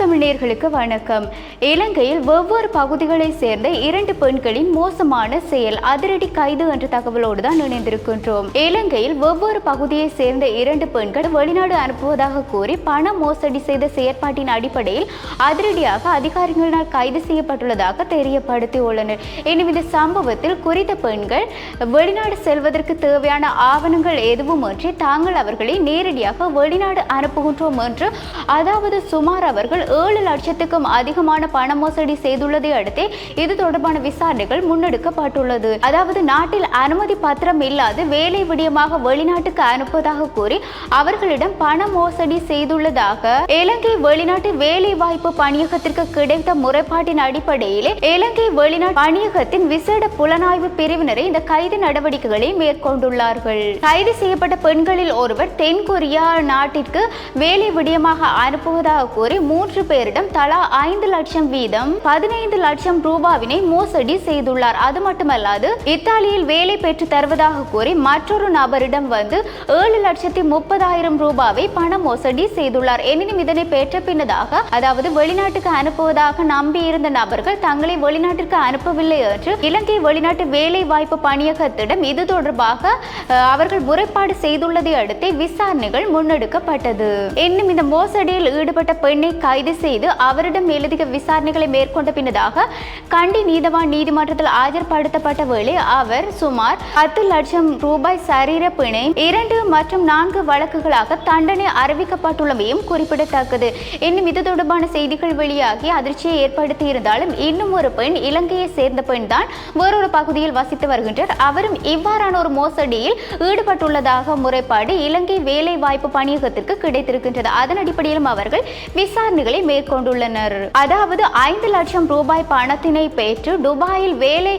தமிழர்களுக்கு வணக்கம். இலங்கையில் வெவ்வேறு பகுதிகளை சேர்ந்த இரண்டு பெண்களின் மோசமான செயல் அதிரடி கைது என்ற தகவலோடு தான் இணைந்திருக்கின்றோம். இலங்கையில் வெவ்வேறு பகுதியை சேர்ந்த இரண்டு பெண்கள் வெளிநாடு அனுப்புவதாக கூறி பண மோசடி செய்த செயற்பாட்டின் அடிப்படையில் அதிரடியாக அதிகாரிகளினால் கைது செய்யப்பட்டுள்ளதாக தெரியப்படுத்தியுள்ளனர். எனும் இந்த சம்பவத்தில் குறித்த பெண்கள் வெளிநாடு செல்வதற்கு தேவையான ஆவணங்கள் எதுவுமின்றி தாங்கள் அவர்களை நேரடியாக வெளிநாடு அனுப்புகின்றோம் என்று அதாவது சுமார் அவர்கள் ஏழு லட்சத்துக்கும் அதிகமான பண மோசடி செய்துள்ளதை அடுத்து இது தொடர்பான விசாரணைகள் முன்னெடுக்கப்பட்டுள்ளது. அதாவது நாட்டில் அனுமதி பத்திரம் இல்லாது வேலை விடயமாக வெளிநாட்டுக்கு அனுப்புவதாக கூறி அவர்களிடம் பண மோசடி செய்துள்ளதாக இலங்கை வெளிநாட்டு வேலை வாய்ப்பு பணியகத்திற்கு கிடைத்த முறைப்பாட்டின் அடிப்படையிலே இலங்கை வெளிநாட்டு பணியகத்தின் விசேட புலனாய்வு பிரிவினரை இந்த கைது நடவடிக்கைகளை மேற்கொண்டுள்ளார்கள். கைது செய்யப்பட்ட பெண்களில் ஒருவர் தென்கொரியா நாட்டிற்கு வேலை விடயமாக அனுப்புவதாக கூறி மூன்று பேரிடம் தலா ஐந்து லட்சம் வீதம் பதினைந்து லட்சம் ரூபாவினை மோசடி செய்துள்ளார். அது மட்டுமல்லாது இத்தாலியில் வேலை பெற்று தருவதாக கூறி மற்றொரு நபரிடம் வந்து ஏழு லட்சத்தி முப்பதாயிரம் ரூபாவை பண மோசடி செய்துள்ளார். எனினும் இதனை பெற்ற பின்னதாக அதாவது வெளிநாட்டுக்கு அனுப்புவதாக நம்பியிருந்த நபர்கள் தங்களை வெளிநாட்டிற்கு அனுப்பவில்லை என்று இலங்கை வெளிநாட்டு வேலை வாய்ப்பு பணியகத்திடம் இது தொடர்பாக அவர்கள் முறைப்பாடு செய்துள்ளதை அடுத்து விசாரணைகள் முன்னெடுக்கப்பட்டது. இன்னும் இந்த மோசடியில் ஈடுபட்ட பெண்ணை கைது செய்து அவரிடம் மேலதிக விசாரணைகளை மேற்கொண்ட பின்னதாக கண்டி நீதவான் நீதிமன்றத்தில் ஆஜர்படுத்தப்பட்ட வேளை அவர் சுமார் பத்து லட்சம் ரூபாய் சரீர பிணை இரண்டு மற்றும் நான்கு வழக்குகளாக தண்டனை அறிவிக்கப்பட்டுள்ளமையும் குறிப்பிடத்தக்கது. இன்னும் இது தொடர்பான செய்திகள் வெளியாகி அதிர்ச்சியை ஏற்படுத்தி இருந்தாலும் இன்னும் ஒரு பெண் இலங்கையை சேர்ந்த பெண் தான் வேறொரு பகுதியில் வசித்து வருகின்றார். அவரும் இவ்வாறான ஒரு மோசடியில் ஈடுபட்டுள்ளதாக முறைப்பாடு இலங்கை வேலை வாய்ப்பு பணியகத்திற்கு கிடைத்திருக்கின்றது. அதன் அடிப்படையிலும் அவர்கள் விசாரணை விசாரணைகளை மேற்கொண்டுள்ளனர். அதாவது ஐந்து லட்சம் ரூபாய் பணத்தினை பெற்று துபாயில் வேலை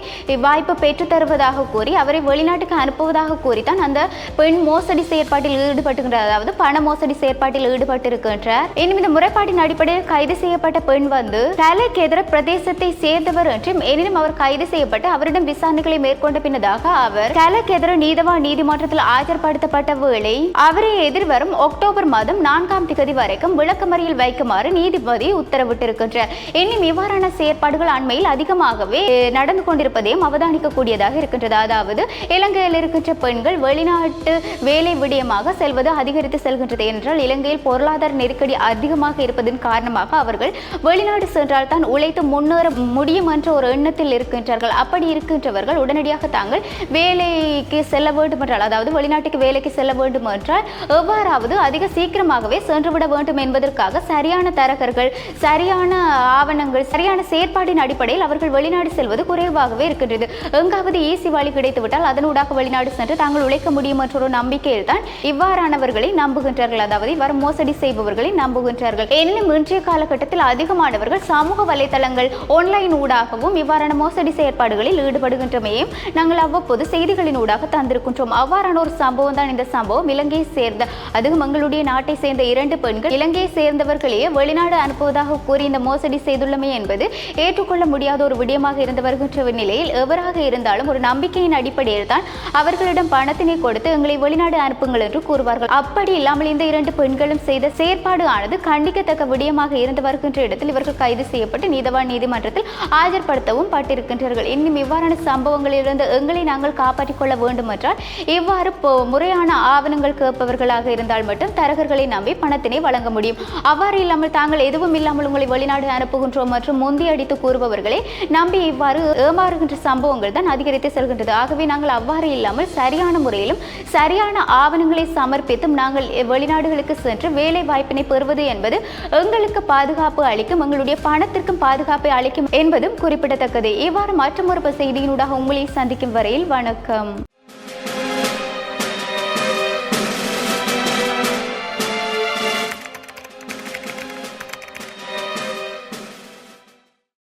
வாய்ப்பு பெற்று தருவதாக கூறி அவரை வெளிநாட்டுக்கு அனுப்புவதாக கூறித்தான் அந்த பெண் மோசடி செயற்பாட்டில் ஈடுபட்டுகின்றார் அதாவது பண மோசடி செயற்பாட்டில் ஈடுபட்டிருக்கின்றார். இனிமே இந்த முறைப்பாட்டின் அடிப்படையில் கைது செய்யப்பட்ட பெண் வந்து தலைக்கு எதிர பிரதேசத்தை சேர்ந்தவர் என்றும் எனினும் அவர் கைது செய்யப்பட்டு அவரிடம் விசாரணைகளை மேற்கொண்ட பின்னதாக அவர் தலைக்கு எதிர நீதவான் நீதிமன்றத்தில் ஆஜர்படுத்தப்பட்ட வேளை அவரை எதிர்வரும் அக்டோபர் மாதம் நான்காம் திகதி வரைக்கும் விளக்கமறியில் வைக்குமாறு நீதிபதி உத்தரவிட்டிருக்கின்றார் இன்னும் இவ்வாறான செயற்பாடுகள் அண்மையில் அதிகமாகவே நடந்து கொண்டிருப்பதையும் அவதானிக்கக்கூடியதாக இருக்கின்றது. அதாவது இலங்கையில் இருக்கின்ற பெண்கள் வெளிநாட்டு வேலை விடயமாக செல்வது அதிகரித்து செல்கின்றது என்றால் இலங்கையில் பொருளாதார நெருக்கடி அதிகமாக இருப்பதன் காரணமாக அவர்கள் வெளிநாடு சென்றால் தான் உழைத்து முன்னேற முடியும் என்ற ஒரு எண்ணத்தில் இருக்கின்றார்கள். அப்படி இருக்கின்றவர்கள் உடனடியாக தாங்கள் வேலைக்கு செல்ல வேண்டும் என்றால் அதாவது வெளிநாட்டுக்கு வேலைக்கு செல்ல வேண்டும் என்றால் எவ்வாறாவது அதிக சீக்கிரமாகவே சென்றுவிட வேண்டும் என்பதற்காக சரியான தரகர்கள் சரியான ஆவணங்கள் சரியான செயற்பாட்டின் அடிப்படையில் அவர்கள் வெளிநாடு செல்வது குறைவாகவே இருக்கின்றது. எங்காவது ஈசி வழி கிடைத்துவிட்டால் அதனூடாக வெளிநாடு சென்று தாங்கள் உழைக்க முடியும் என்ற ஒரு நம்பிக்கையில் தான் இவ்வாறானவர்களை நம்புகின்றார்கள். அதாவது இவ்வாறு மோசடி செய்பவர்களை நம்புகின்றார்கள். எனினும் இன்றைய காலகட்டத்தில் அதிகமானவர்கள் சமூக வலைதளங்கள் ஆன்லைன் ஊடாகவும் இவ்வாறான மோசடி செயற்பாடுகளில் ஈடுபடுகின்றமையும் நாங்கள் அவ்வப்போது செய்திகளின் ஊடாக தந்திருக்கின்றோம். அவ்வாறான ஒரு சம்பவம் தான் இந்த சம்பவம். இலங்கையை சேர்ந்த அதுவும் எங்களுடைய நாட்டை சேர்ந்த இரண்டு பெண்கள் இலங்கையை சேர்ந்தவர்களையே வெளிநாடு அனுப்புவதாக கூறி இந்த மோசடி செய்துள்ளமை என்பது ஏற்றுக்கொள்ள முடியாத ஒரு விடயமாக இருந்து வருகின்ற நிலையில் எவராக இருந்தாலும் ஒரு நம்பிக்கையின் அடிப்படையில் தான் அவர்களிடம் பணத்தினை கொடுத்து எங்களை வெளிநாடு அனுப்புங்கள் என்று கூறுவார்கள். அப்படி இல்லாமல் இந்த இரண்டு பெண்களும் செய்த செயற்பாடு ஆனது கண்டிக்கத்தக்க விடயமாக இருந்து வருகின்ற இடத்தில் இவர்கள் கைது செய்யப்பட்டு நீதவான் நீதிமன்றத்தில் ஆஜர்படுத்தவும் பட்டிருக்கின்றார்கள். இன்னும் இவ்வாறான சம்பவங்களிலிருந்து எங்களை நாங்கள் காப்பாற்றிக் கொள்ள வேண்டும் என்றால் இவ்வாறு முறையான ஆவணங்கள் கேட்பவர்களாக இருந்தால் மட்டும் தரகர்களை நம்பி பணத்தினை வழங்க முடியும். அவ்வாறு இல்லாமல் தாங்கள் எதுவும் இல்லாமல் உங்களை வெளிநாடு அனுப்புகின்றோம் மற்றும் முந்தி அடித்து கூறுபவர்களை நம்பி இவ்வாறு ஏமாறுகின்ற சம்பவங்கள் தான் அதிகரித்து செல்கின்றது. ஆகவே நாங்கள் அவ்வாறு இல்லாமல் சரியான முறையிலும் சரியான ஆவணங்களை சமர்ப்பித்தும் நாங்கள் வெளிநாடுகளுக்கு சென்று வேலை வாய்ப்பினை பெறுவது என்பது எங்களுக்கு பாதுகாப்பு அளிக்கும் எங்களுடைய பணத்திற்கும் பாதுகாப்பை அளிக்கும் என்பதும் குறிப்பிடத்தக்கது. இவ்வாறு மற்றொரு செய்தியினூடாக உங்களை சந்திக்கும் வரையில் வணக்கம்.